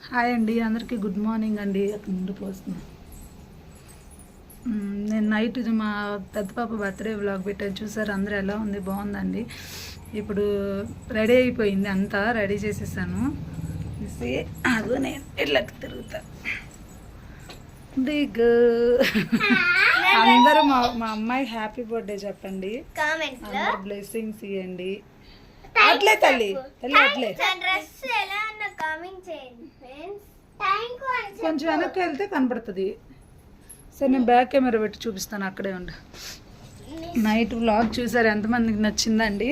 Hi అండి అందరికీ good morning అండి. అక్కడ నుండి పోస్తున్నా. నేను నైట్ మా పెద్ద పాప బర్త్డే వ్లాగ్ పెట్టాను. చూసారు అందరూ ఎలా ఉంది? బాగుందండి. ఇప్పుడు రెడీ అయిపోయింది అంతా రెడీ చేసేసాను. చూసి అదో నేను ఇళ్ళకి తిరుగుతా. దిగు. అందరూ మా మా అమ్మాయి హ్యాపీ బర్త్డే చెప్పండి. అందరు బ్లెస్సింగ్స్ ఇవ్వండి అట్లే తల్లి. తల్లి అట్లే. కొంచెం వెనక్కి వెళ్తే కనపడుతుంది సరే నేను బ్యాక్ కెమెరా పెట్టి చూపిస్తాను అక్కడే ఉండి. నైట్ వ్లాగ్ చూసారు? ఎంతమందికి నచ్చిందండి?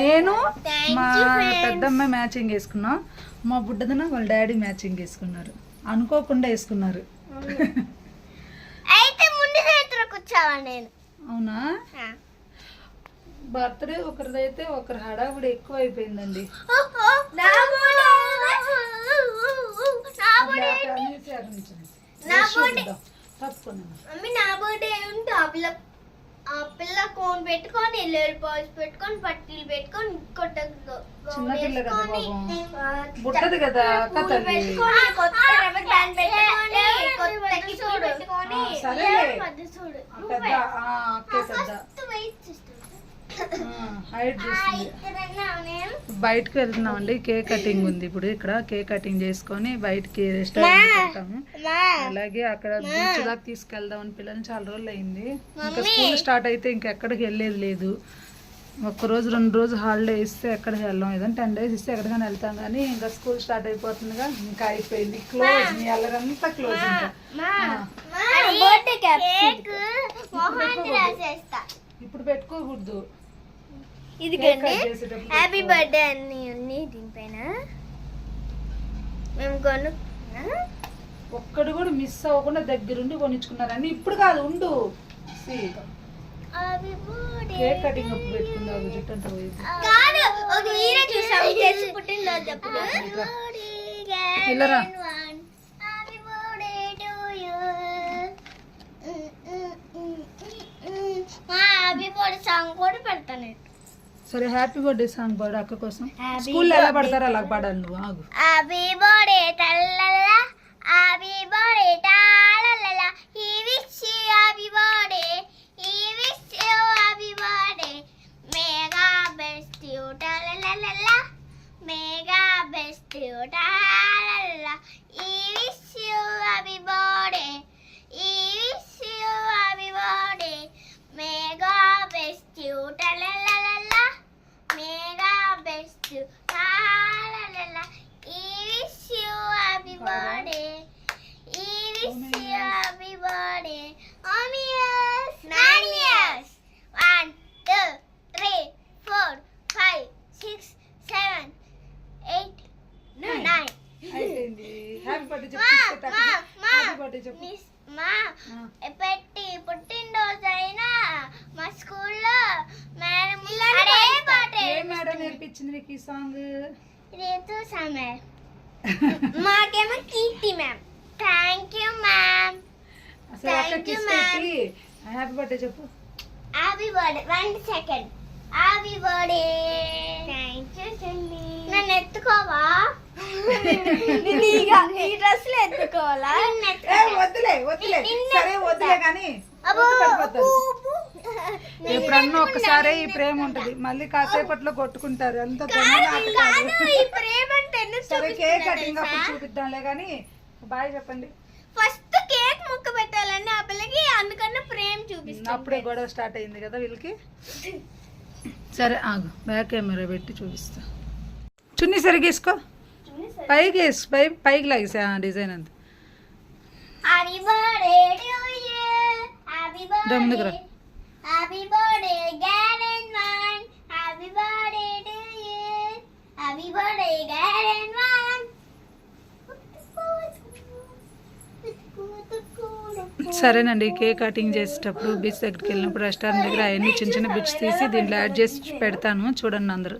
నేను మా. పెద్దమ్మాయి మ్యాచింగ్ వేసుకున్నాం. మా బుడ్డదన వాళ్ళ డాడీ మ్యాచింగ్ వేసుకున్నారు. అనుకోకుండా వేసుకున్నారు. అయితే ముందు చేతిలో కూర్చోవా నేను. అవునా? బర్త్డే ఒకరిదైతే ఒకరి హడావుడి ఎక్కువ అయిపోయిందండి నా బర్త్డే నా బర్త్డే అనేసి అరుణించండి. నా బ్రష్ బర్త్డే. చేద్దాం. తప్పుకోండి. మమ్మీ నా బర్త్డే ఉంటే ఆ పిల్ల ఆ పిల్ల కోన్ పెట్టుకొని ఎల్లుల్లి పాల్స్ పెట్టుకొని పట్టీలు పెట్టుకొని పిల్ల కదా పెట్టుకొని, ఆ, చేస్తుంది. బయటకు వెళ్తున్నామండి. కేక్ కటింగ్ ఉంది ఇప్పుడు ఇక్కడ. కేక్ కటింగ్ చేసుకొని బయటికి రెస్టారెంట్ వెళ్తాము అలాగే అక్కడ బీచ్ దాకా తీసుకెళ్దామని పిల్లల్ని చాలా రోజులు అయింది ఇంకా స్కూల్ స్టార్ట్ అయితే ఇంకెక్కడికి వెళ్ళేది లేదు. ఒక్క రోజు రెండు రోజు హాలిడే ఇస్తే ఎక్కడికి వెళ్ళాం. ఏదైనా టెన్ డేస్ ఇస్తే ఎక్కడికైనా వెళ్తాం కానీ ఇంకా స్కూల్ స్టార్ట్ అయిపోతుందిగా. ఇంకా అయిపోయింది. క్లోజ్ మీ అల్లరంతా క్లోజ్ ఇంకా. ఇప్పుడు పెట్టుకోకూడదు. ఇది కేక్ కట్ చేసేటప్పుడు హ్యాపీ. బర్త్డే అన్ని ఉంది దీనిపైన మేము కొను ఒక్కడు కూడా మిస్ అవ్వకుండా దగ్గరుండి కొనిచ్చుకున్నారని ఇప్పుడు కాదు ఉండు. See. కేక్ కటింగ్ అప్పుడు పెట్టుకుందాం జుట్టు అంతా పోయింది కాదు ఒక వీడియో చూసాం చేసి పుట్టినరోజు అప్పుడు వెళ్ళరా. Happy birthday. to you. మా హ్యాపీ బర్త్డే సాంగ్ కూడా పెడతాను. సరే హ్యాపీ బర్త్డే సాంగ్ పాడు అక్క కోసం Happy స్కూల్లో ఎలా birthday. పడతారో అలా పాడాలి నువ్వు ఆగు హ్యాపీ బర్త్డే తల్లల్ల happy birthday టాలల్ల we wish you happy birthday we wish you happy birthday may God best you టాలల్ల మేగా బెస్ట్ you టాలల్ల we wish you happy birthday we wish you happy birthday may God best you టాలల్ల may God to kiss ma'am. పెట్టి happy birthday చెప్పు. Happy birthday one second happy birthday thank you చెల్లి నన్ను ఎత్తుకోవా? ఈ డ్రెస్లో ఎత్తుకోవాలా? వద్దులే వద్దులే. సరే వద్దులే కానీ ఎప్పుడన్నా ఒక్కసారే ఈ ప్రేమ ఉంటది. మళ్ళీ కాసేపట్లో కొట్టుకుంటారు. ఎందుకు సరే కేక్ కటింగ్ అప్పుడు? చూపిద్దాంలే కానీ బాయ్ చెప్పండి. ఫస్ట్ కేక్ ముక్క పెట్టాలని ఆ పిల్లకి చూపిస్తాను అప్పుడే గొడవ స్టార్ట్ అయింది కదా వీళ్ళకి? సరే ఆగు. బ్యాక్ కెమెరా పెట్టి చూపిస్తా. చున్నీ సరిగేసుకో పైకి వేసు పై పైకి లాగేసా డిజైన్ అంతా. Happy birthday to you happy దా ముందుకు రా. బర్త్డే హ్యాపీ బర్త్డే గ్యారెన్ one happy birthday to you happy birthday గ్యారెన్ వన్ సరేనండి కేక్ కటింగ్ చేసేటప్పుడు బీచ్ దగ్గరికి వెళ్ళినప్పుడు రెస్టారెంట్ దగ్గర అవన్నీ చిన్న చిన్న బిట్స్ తీసి దీంట్లో యాడ్ చేసి పెడతాను. చూడండి అందరూ.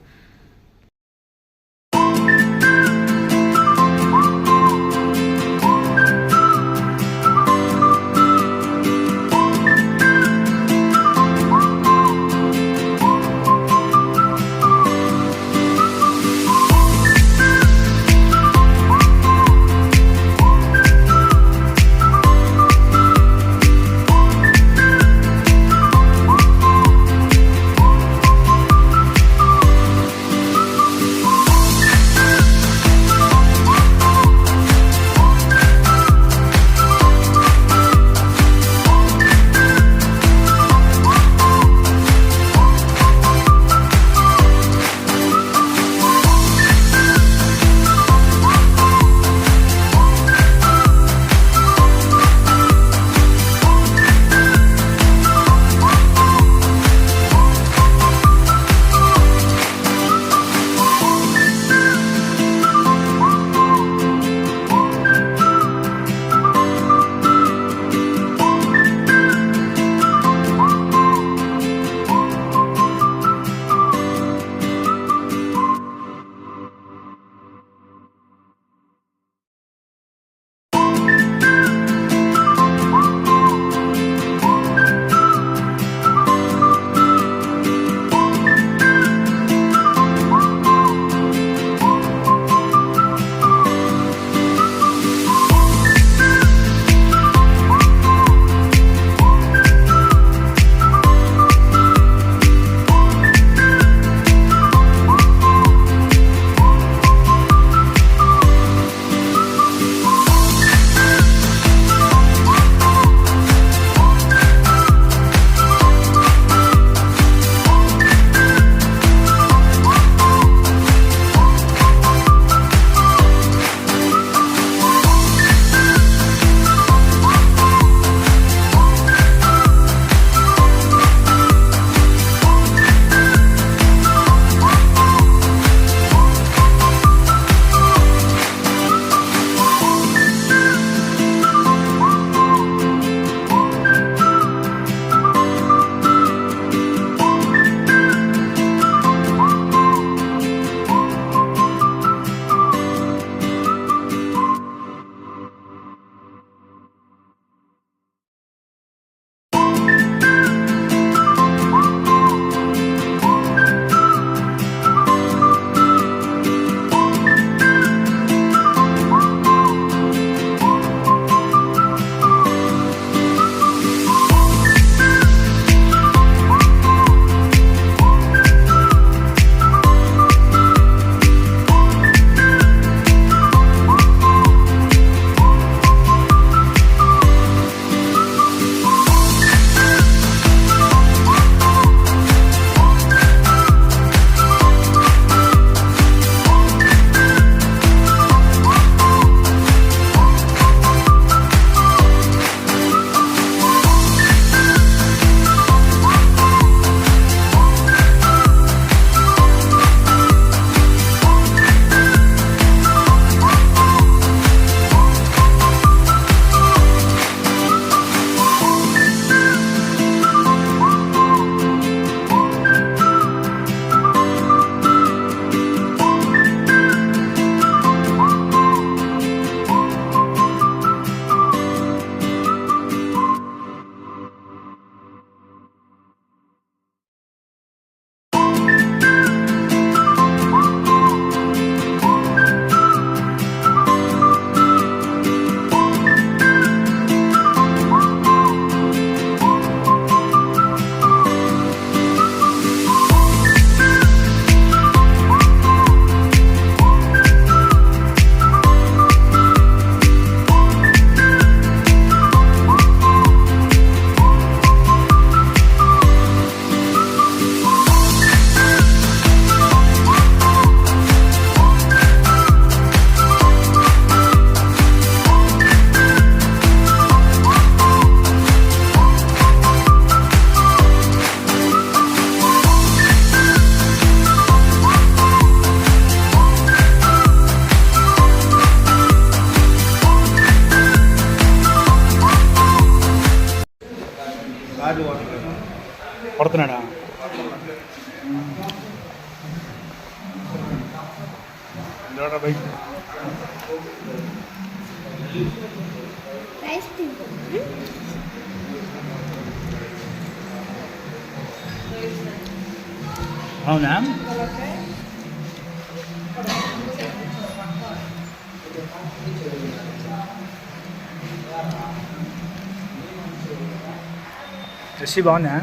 రైస్ తింటాం అవునా రెసిపీ బాగుందా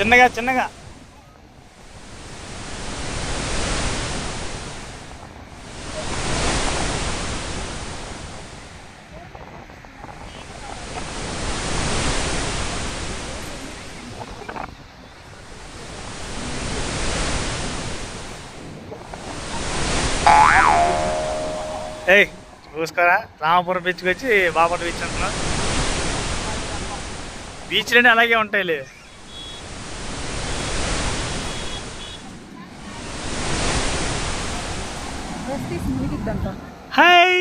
చిన్నగా చిన్నగా. ఏయ్ చూసుకోరా రామపురం బీచ్కి వచ్చి బాపట్ల బీచ్ అంటున్నా బీచ్లన్నీ అలాగే ఉంటాయిలే. మునిగిద్దంట హాయ్.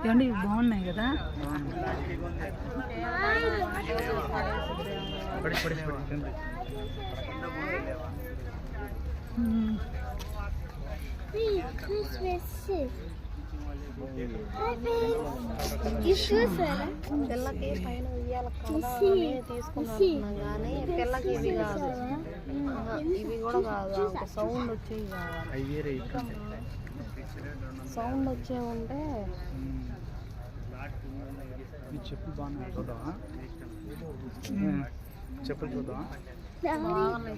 ఏమండి ఇవి బాగున్నాయి కదా? మ్మ్. పిల్లకి పైన ఉయ్యాల తీసుకున్నాం కానీ పిల్లకి ఇవి కాదు ఇవి కూడా కాదు ఒక సౌండ్ వచ్చేవి కావాలి సౌండ్ వచ్చే ఉంటే చెప్పు బాగా చూద్దామా చెప్పులు చూద్దామా బాగున్నాయి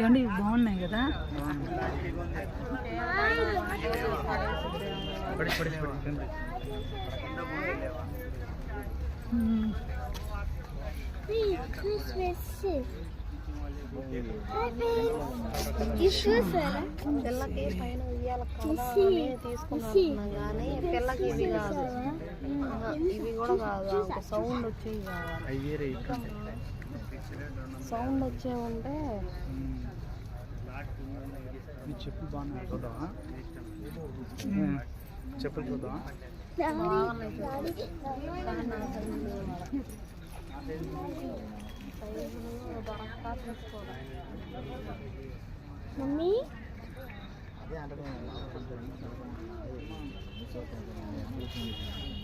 ఏమండి ఇవి బాగున్నాయి కదా పిల్లకి పైన ఉయ్యాల కడదామని తీసుకున్నాం కానీ పిల్లకి ఇవి కాదు ఇవి కూడా కాదు సౌండ్ వచ్చేవి కావాలి సౌండ్ వచ్చే ఉంటే చెప్పులు బాగున్నాయి చూద్దామా? చెప్పులు చూద్దామా? బాగున్నాయి కానీ నా